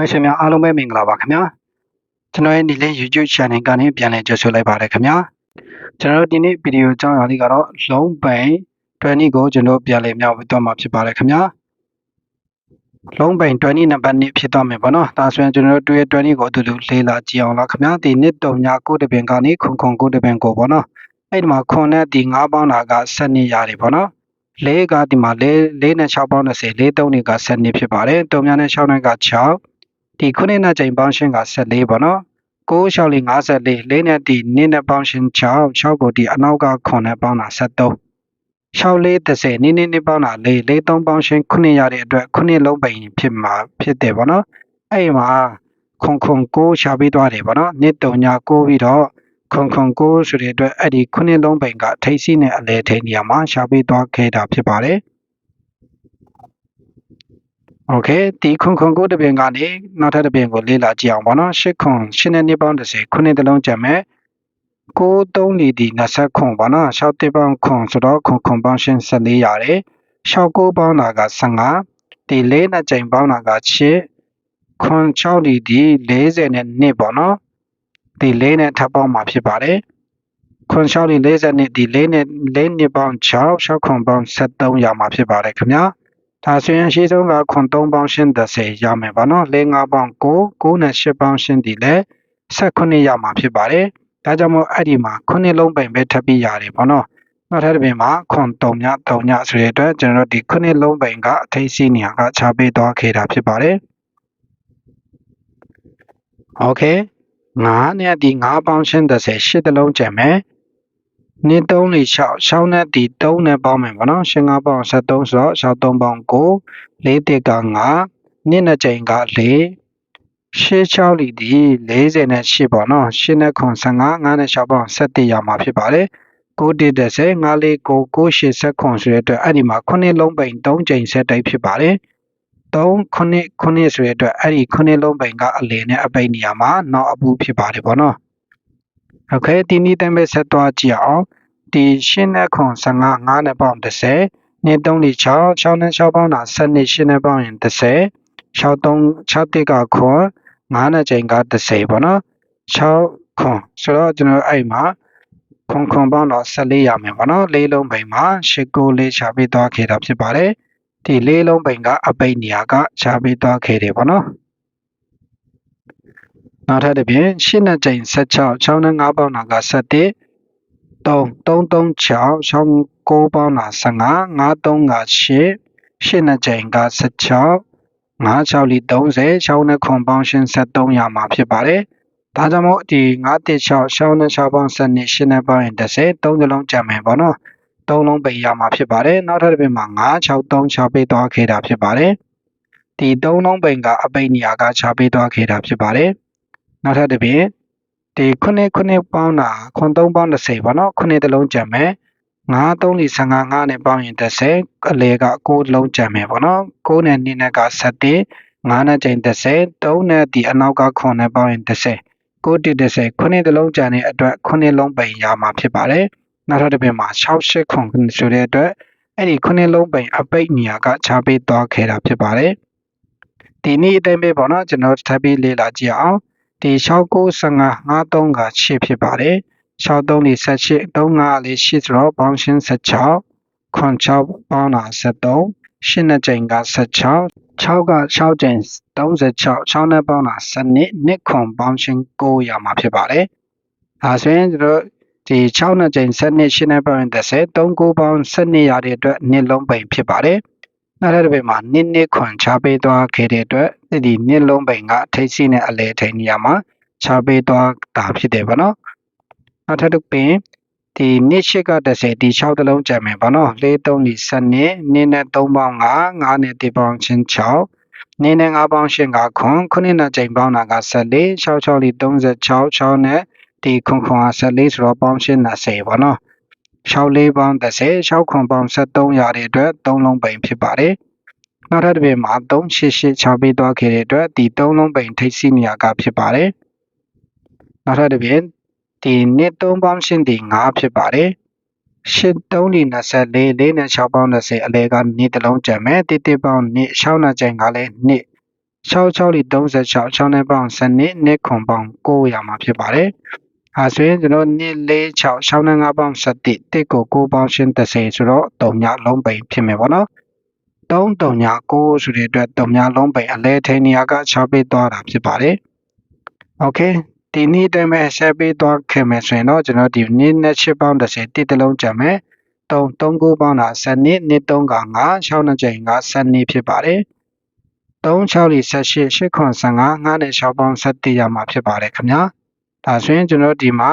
မိတ်ဆွေများအားလုံးပဲမင်္ဂလာပါခင်ဗျာကျွန်တော်ရဲ့ဒီလေး YouTube channel ကနေပြန်လည်ကြိုဆိုလိုက်ပါတယ်ခင်ဗျာကျွန်တော်တို့ဒီနေ့ဗီဒီယိုအကြောင်းအရာလေးကတော့လုံးပိန်20ကိုကျွန်တော်ပြန်လည်မျှဝေသွားမှာဖြစ်ပါတယ်ခင်ဗျာလုံးပိန်20နံပါတ်1ဖြစ်သွားမယ်ပေါ့နော်ဒါဆိုရင်ကျွန်တော်တို့ရဲ့20ကိုအတူတူလေးလာကြည့်အောင်လားခင်ဗျာဒီနှစ်တုံညာကိုတပင်ကနေခုံခုံကိုတပင်ကိုပေါ့နော်အဲ့ဒီမှာခွန်နဲ့ဒီ9ပေါင်းတာက7နှစ်ရတယ်ပေါ့နော်လေးကဒီမှာလေးလေးနဲ့6ပေါင်း30လေး3နှစ်က7နှစ်ဖြစ်ပါတယ်တုံညာနဲ့6နဲ့က6 ဒီခုနှစ်နဲ့ချိန်ပေါင်းရှင်းက14ပေါ့နော်6 6လေး54လေးနဲ့ဒီနင်းနဲ့ပေါင်းရှင်း6 6ကိုဒီအနောက်ကခွန်နဲ့ပေါင်းတာ73 6လေး30နင်းနင်းနဲ့ပေါင်းတာ4 4 3ပေါင်းရှင်းခုနှစ်ရတဲ့အတွက်ခုနှစ်လုံးပိန်ဖြစ်မှာဖြစ်တယ်ပေါ့နော်အဲ့ဒီမှာခွန်ခွန်ကိုရှာပေးသွားတယ်ပေါ့နော်နှစ်တုံညာကိုပြီးတော့ခွန်ခွန်ကိုဆိုတဲ့အတွက်အဲ့ဒီခုနှစ်လုံးပိန်ကထိတ်စီနဲ့အလဲထိန်နေရာမှာရှာပေးသွားခဲ့တာဖြစ်ပါတယ် โอเคဒီခွန်ခွန်ကိုတပင်ကနေနောက်ထပ်တပင်ကိုလေ့လာကြည့်အောင်ပေါ့နော်ရှစ်ခွန်ရှင်းတဲ့နှစ်ပေါင်း30ခုနှစ်တလုံးကြံမဲ့ကို3လီဒီ20ခွန်ပေါ့နော်6တစ်ပေါင်းခွန်ဆိုတော့ခွန်ခွန်ပေါင်းရှင်း14ရတယ်6 9ပေါင်းတာက15ဒီ4နှစ်ကြိမ်ပေါင်းတာက6ခွန်6လီဒီ40နဲ့နှစ်ပေါ့နော်ဒီ4နဲ့ထပ်ပေါင်းမှာဖြစ်ပါတယ်ခွန်6လီ40နှစ်ဒီ4နဲ့4နှစ်ပေါင်း6 6ခွန်ပေါင်း73ရမှာဖြစ်ပါတယ်ခင်ဗျာ ဒါဆိုရင်ရှေ့ဆုံးကခွန်3ပေါင်းရှင်း30ရမယ်ပါနော်၄5ပေါင်း9 9နဲ့10ပေါင်းရှင်းဒီလဲ18ရမှာဖြစ်ပါတယ်ဒါကြောင့်မို့အဲ့ဒီမှာခုနှစ်လုံးပိန်ပဲထပ်ပြီးရတယ်ပေါ့နော်နောက်ထပ်တစ်ပြင်မှာခွန်3ည3ညဆိုတဲ့အတွက်ကျွန်တော်တို့ဒီခုနှစ်လုံးပိန်ကအထိတ်စီးနေရာကခြားပေးသွားခဲ့တာဖြစ်ပါတယ်โอเค9နဲ့ဒီ9ပေါင်းရှင်း30 8တလုံးကျန်မယ် နှစ်3 4 6 6နဲ့ဒီ3နဲ့ပေါင်းမယ်ဗောနော်ရှင်5ပေါင်း73ဆိုတော့6 3ပေါင်း9 4တစ်က9နှစ်နဲ့ချိန်က4 8 6လီဒီ40နဲ့8ပေါ့နော်8နဲ့ခွန်15 9နဲ့6ပေါင်း7ရမှာဖြစ်ပါတယ်9တစ်30 9လေး9 9 8ခွန်ဆိုတဲ့အတွက်အဲ့ဒီမှာ9လုံးပိန်3ချိန်ဆက်တိုက်ဖြစ်ပါတယ်3ခုနှစ်ခုနှစ်ဆိုတဲ့အတွက်အဲ့ဒီခုနှစ်လုံးပိန်ကအလယ်နဲ့အပိန်နေရာမှာနောက်အပူဖြစ်ပါတယ်ပေါ့နော် โอเคဒီနည်းတိုင်းပဲဆက်သွားကြည့်အောင်ဒီရှင်းနဲ့ခွန်15 9နဲ့ပေါင်း30နေ3လေး6 6နဲ့6ပေါင်းတာ7နဲ့8နဲ့ပေါင်းရင်30 6 3 6တိကခွန်9နဲ့ချိန်က30ပေါ့နော်6ခွန်ဆိုတော့ကျွန်တော်အဲ့မှာခွန်ခွန်ပေါင်းတော့14ရမယ်ပေါ့နော်လေးလုံးပိန်မှာ8 9လေးရှာပေးသွားခဲ့တာဖြစ်ပါတယ်ဒီလေးလုံးပိန်ကအပိတ်နေရာကရှာပေးသွားခဲ့တယ်ပေါ့နော် နောက်ထပ်တစ်ပြင်ရှင်းနဲ့ချိန်16 6နဲ့9ပေါင်းတာက17 3 336 6 9ပေါင်းတာ15 5 3က8 8နဲ့ချိန်က16 5 6လီ30 6နဲ့ခွန်ပေါင်းရှင်း73ရမှာဖြစ်ပါတယ်ဒါကြောင့်မို့ဒီ9တစ်6 6နဲ့6ပေါင်း7နဲ့8နဲ့ပေါင်းရင်30 3စလုံးကြံမယ်ပေါ့နော်3လုံးပိတ်ရမှာဖြစ်ပါတယ်နောက်ထပ်တစ်ပြင်မှာ9 6 3 6ပိတ်သွားခဲ့တာဖြစ်ပါတယ်ဒီ3လုံးပိတ်ကအပိတ်နေရာက6ပိတ်သွားခဲ့တာဖြစ်ပါတယ် နောက်ထပ်တစ်ပြင်ဒီခုနှစ်ခုနှစ်ပေါင်းတာခွန်3ပေါင်း30ပေါ့နော်ခုနှစ်တလုံးကြံမယ်9 3 4 15 5နဲ့ပေါင်းရင်30အလဲက6လုံးကြံမယ်ပေါ့နော်6နဲ့2နဲ့က7 5နဲ့ချိန်30 3နဲ့ဒီအနောက်ကခွန်နဲ့ပေါင်းရင်30 9 30ခုနှစ်တလုံးကြံတဲ့အတွက်ခုနှစ်လုံးပိန်ရမှာဖြစ်ပါတယ်နောက်ထပ်တစ်ပြင်မှာ68ခွန်ဆိုတဲ့အတွက်အဲ့ဒီခုနှစ်လုံးပိန်အပိတ်နေရာကခြားပေးသွားခဲ့တာဖြစ်ပါတယ်ဒီနေ့အတိုင်းပဲပေါ့နော်ကျွန်တော်ထပ်ပြီးလေ့လာကြည့်အောင် ဒီ6915 53က8ဖြစ်ပါတယ်63လေး18 35လေး8ဆိုတော့ပေါင်းရှင်း16ခွန်6ပေါင်းတာ73 8နဲ့ချိန်က16 6က6ချိန်36 6နဲ့ပေါင်းတာ7နှစ်နှစ်ခွန်ပေါင်းရှင်း9ရမှာဖြစ်ပါတယ်ဒါဆိုရင်ကျွန်တော်ဒီ6နဲ့ချိန်7နှစ်8နဲ့ပေါင်းရင်30 3 9ပေါင်း7နှစ်ရတဲ့အတွက်နှစ်လုံးပိန်ဖြစ်ပါတယ် နောက်တစ်ပတ်မှာနစ်နစ်ခွန်ချပေးသွားခဲ့တဲ့အတွက်ဒီနစ်လုံးပိန်ကထိတ်စီနဲ့အလဲထိန်နေရာမှာချပေးသွားတာဖြစ်တယ်ဗောနော်နောက်ထပ်တစ်ပင်ဒီနစ်ရှိက30ဒီ6တလုံးကြံမယ်ဗောနော်4 3 4 7နှစ်နစ်နဲ့3ပေါင်း5 5နဲ့1ပေါင်းချင်း6နင်းနဲ့9ပေါင်းရှင်ကခွန်ခုနှစ်နဲ့ချိန်ပေါင်းတာက14 6 6လီ36 6နဲ့ဒီခွန်ခွန်က14ဆိုတော့ပေါင်းရှင်20ဗောနော် 6လေးပေါင်း30 6ခွန်ပေါင်း73ရတဲ့အတွက်3လုံးပိန်ဖြစ်ပါတယ်နောက်ထပ်တစ်ပြင်မှာ388 6ပေးသွားခဲ့တဲ့အတွက်ဒီ3လုံးပိန်ထိပ်စီနေရာကဖြစ်ပါတယ်နောက်ထပ်တစ်ပြင်ဒီနှစ်3ပေါင်းရှင်းဒီ9ဖြစ်ပါတယ်ရှစ်3လီ24 4နဲ့6ပေါင်း20အလဲကနှစ်တစ်လုံးကျန်မယ်တိတိပေါင်းနှစ်6နဲ့ကျန်ကလည်းနှစ်6 6လီ36 6နဲ့ပေါင်းစနစ်နှစ်ခွန်ပေါင်း900မှာဖြစ်ပါတယ်။ အဲဆိုရင်ကျွန်တော်2 4 6 6နဲ့5ပေါင်း7တစ်ကို9ပေါင်းရှင်း30ဆိုတော့3ညလုံးပိန်ဖြစ်မယ်ပေါ့နော်။3 3ည9ဆိုတဲ့အတွက်3ညလုံးပိန်အလဲထိန်နေရာက6ပေးသွားတာဖြစ်ပါတယ်။ Okay ဒီနေ့တည်းမဲ့ဆက်ပေးသွားခဲ့မယ်ဆိုရင်တော့ကျွန်တော်ဒီနေ့နဲ့6ပေါင်း30တစ်တလုံးကြံမယ်3 3 9ပေါင်းတာ7နှစ်နှစ်3က9 6နှစ်ချိန်က7နှစ်ဖြစ်ပါတယ်3 6လီ18 8ခွန်15ငါးနဲ့6ပေါင်း7ရမှာဖြစ်ပါတယ်ခင်ဗျာ ဒါဆိုရင်ကျွန်တော်ဒီမှာ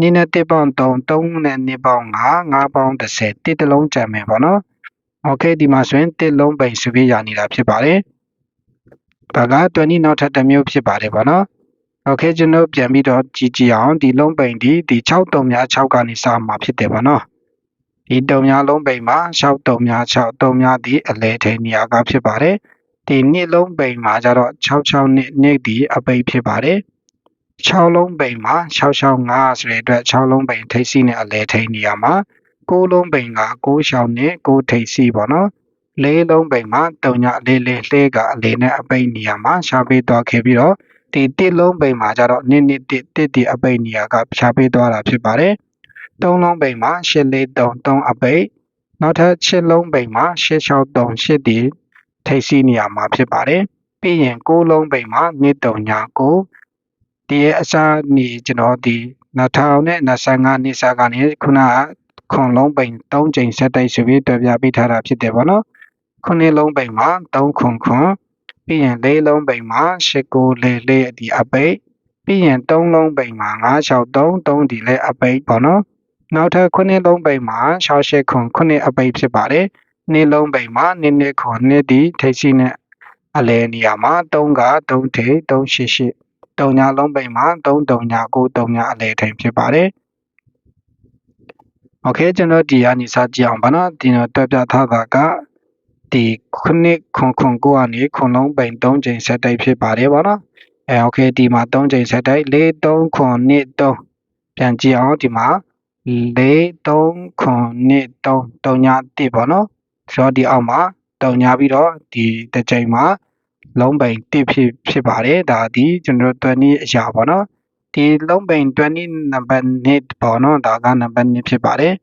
2နဲ့1ပေါင်း3 3နဲ့2ပေါင်း5 5ပေါင်း30တစ်တလုံးကြံမယ်ပေါ့နော်โอเคဒီမှာဆိုရင်တစ်လုံးပိန်စုပြရနေတာဖြစ်ပါတယ်ဒါက20နောက်ထပ်တစ်မျိုးဖြစ်ပါတယ်ပေါ့နော်โอเคကျွန်တော်ပြန်ပြီးတော့ကြည့်ကြည့်အောင်ဒီလုံးပိန်ဒီဒီ6တုံများ6ကနေစမှာဖြစ်တယ်ပေါ့နော်ဒီတုံများလုံးပိန်မှာ6တုံများ6တုံများဒီအလဲထိန်နေရာကဖြစ်ပါတယ်ဒီနှစ်လုံးပိန်မှာကျတော့66နှစ်နှစ်ဒီအပိတ်ဖြစ်ပါတယ် 6လုံးပိန်မှာ665ဆိုတဲ့အတွက်6လုံးပိန်ထိပ်စီးနဲ့အလဲထိန်နေရာမှာ6လုံးပိန်က6ရှောင်းနဲ့6ထိပ်စီးပေါ့နော်လေးလုံးပိန်မှာတုံညလေးလေးလှဲကအလေးနဲ့အပိတ်နေရာမှာရှားပေးသွားခဲ့ပြီးတော့ဒီတစ်လုံးပိန်မှာကျတော့နစ်နစ်တစ်တစ်ဒီအပိတ်နေရာကရှားပေးသွားတာဖြစ်ပါတယ်သုံးလုံးပိန်မှာရှစ်လေး3 3အပိတ်နောက်ထပ်6လုံးပိန်မှာ6 6 3 8ဒီထိပ်စီးနေရာမှာဖြစ်ပါတယ်ပြီးရင်6လုံးပိန်မှာနှစ်တုံညာ9 ဒီရဲ့အစားနေကျွန်တော်ဒီ2025နှစ်စာကနေခုနကခွန်လုံးပိန်3ချိန်ဆက်တိုက်ဆိုပြီးတွေ့ပြပေးထားတာဖြစ်တယ်ဗောနော်ခုနှစ်လုံးပိန်မှာ3ခွန်ခွန်ပြီးရင်လေးလုံးပိန်မှာ8 9လေးလေးဒီအပိတ်ပြီးရင်3လုံးပိန်မှာ9 6 3 3ဒီလေးအပိတ်ဗောနော်နောက်ထပ်ခုနှစ်လုံးပိန်မှာ6 8ခွန်ခုနှစ်အပိတ်ဖြစ်ပါတယ်နှစ်လုံးပိန်မှာနှစ်နှစ်ခွန်နှစ်ဒီထိပ်စီနဲ့အလဲနေရာမှာ3က3ထိပ်3 8 8 တုံညာလုံးပိတ်မှာ3တုံညာ9တုံညာအလဲထိုင်ဖြစ်ပါတယ်။ Okay ကျွန်တော်ဒီကနေစကြည့်အောင်ပါနော်ဒီတော့တွက်ပြထားတာကဒီခုနှစ်ခွန်ခွန်ကိုကနေခွန်လုံးပိန်3ချိန်ဆက်တိုက်ဖြစ်ပါတယ်ဗောနော်အဲ okay ဒီမှာ3ချိန်ဆက်တိုက်4 3ခွန်နှစ်3ပြန်ကြည့်အောင်ဒီမှာ4 3ခွန်နှစ်3တုံညာ1ဗောနော်ဆိုတော့ဒီအောက်မှာတုံညာပြီးတော့ဒီတစ်ချိန်မှာ လုံးပိန်1ဖြစ်ဖြစ်ပါတယ်ဒါဒီကျွန်တော်တို့20အရာပေါ့နော်ဒီလုံးပိန်20နံပါတ်1ပေါ့နော်ဒါကနံပါတ်2ဖြစ်ပါတယ်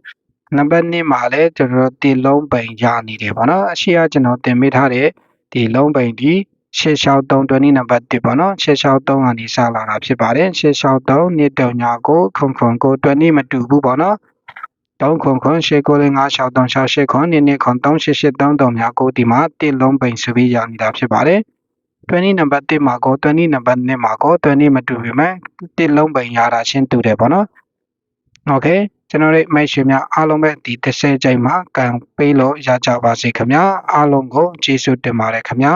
နံပါတ်2မှာလည်းကျွန်တော်တို့ဒီလုံးပိန်ရနေတယ်ပေါ့နော်အရှိကကျွန်တော်တင်ပေးထားတဲ့ဒီလုံးပိန်ဒီ663 20နံပါတ်1ပေါ့နော်663ကနေစလာတာဖြစ်ပါတယ်663နှစ်တုံညာကိုခုံခုံကို20မတူဘူးပေါ့နော် 3ခွန်ခွန်ရှေကိုလေး96368ခွန်နေနေခွန်3883များကိုဒီမှာတစ်လုံးပိန်ဆိုပြီးရနေတာဖြစ်ပါတယ်20နံပါတ်1မှာကို20နံပါတ်2မှာကို20မတူပေမဲ့တစ်လုံးပိန်ရတာရှင်းတူတယ်ပေါ့နော်โอเคကျွန်တော်တို့မိတ်ဆွေများအားလုံးပဲဒီ30ကြိမ်မှာကံပေးလို့ရကြပါစေခင်ဗျာအားလုံးကိုကျေးဇူးတင်ပါတယ်ခင်ဗျာ